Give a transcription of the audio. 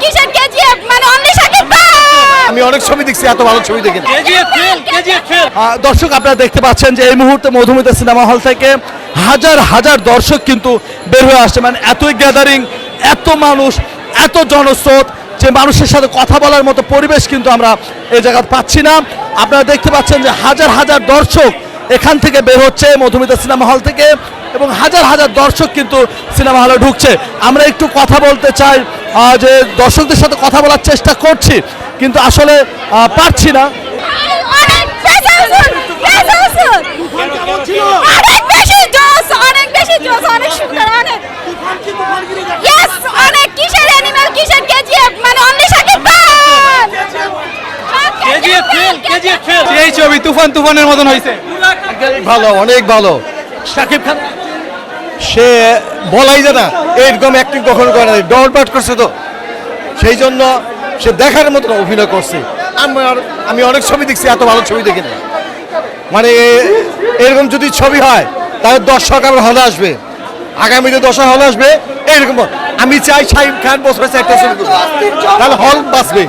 কিসের কেজিএফ মানে অনলি শাকিব আমি অনেক ছবি দেখছি এত ভালো ছবি দেখি দর্শক আপনারা দেখতে পাচ্ছেন যে এই মুহূর্তে মধুমিতা সিনেমা হল থেকে হাজার হাজার দর্শক কিন্তু বের হয়ে আসছে। মানে এতই গ্যাদারিং এত মানুষ এত জনস্রোত যে মানুষের সাথে কথা বলার মতো পরিবেশ কিন্তু আমরা এই জায়গা পাচ্ছি না। আপনারা দেখতে পাচ্ছেন যে হাজার হাজার দর্শক এখান থেকে বের হচ্ছে মধুমিতা সিনেমা হল থেকে এবং হাজার হাজার দর্শক কিন্তু সিনেমা হলে ঢুকছে। আমরা একটু কথা বলতে চাই যে দর্শকদের সাথে কথা বলার চেষ্টা করছি কিন্তু আসলে পারছি না। মানে এই ছবি তুফান তুফানের মতন হয়েছে ভালো অনেক ভালো। শাকিব খান সে বলাই যায় না। এরকম অ্যাক্টিং কখনো করে না। ডরপাট করছে তো। সেই জন্য সে দেখার মতো অভিনয় করছে। আমার আমি অনেক ছবি দেখছি, এত ভালো ছবি দেখি না মানে এরকম যদি ছবি হয়, তাহলে দর্শক আবার হলে আসবে। আগামীতে দর্শক হলে আসবে এরকম আমি চাই শাহিব খান বছর একটা ছবি। তাহলে হল বাঁচবে।